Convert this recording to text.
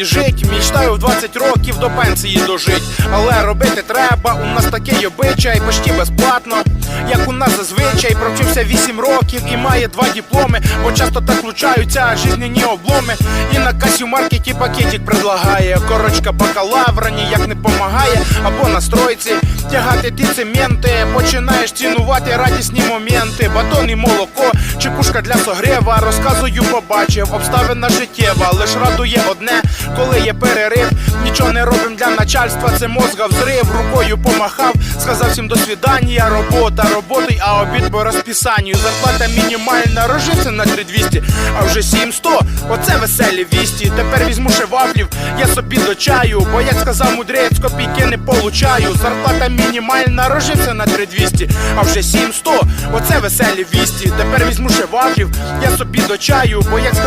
біжить. Мічтаю в 20 років до пенсії дожить. Але робити треба, у нас такий обичай, почти безплатно. Як у нас зазвичай, провчився 8 років і має два дипломи, бо часто так влучаються жизненні обломи. І на касі в маркеті пакетик предлагає. Корочка бакалавра ніяк не помагає, або на стройці тягати ті цементи. Починаєш цінувати радісні моменти, батон і молоко, чи пушка для согрева. Розказую, побачив, обставина життєва. Лиш радує одне, коли є перерив. Нічого не робим для начальства, це мозга взрив. Рукою помахав, сказав всім до свідання. Робота, роботи, обід по розписанню. Зарплата мінімальна, рожиться на 3200, а вже 700, оце веселі вісті. Тепер візьму ще вафлів, я собі до чаю. Бо як сказав мудрець, копійки не получаю. Зарплата мінімальна, рожився на 3200, а вже 700, оце веселі вісті. Тепер візьму ще вафлів, я собі до чаю. Бо як сказав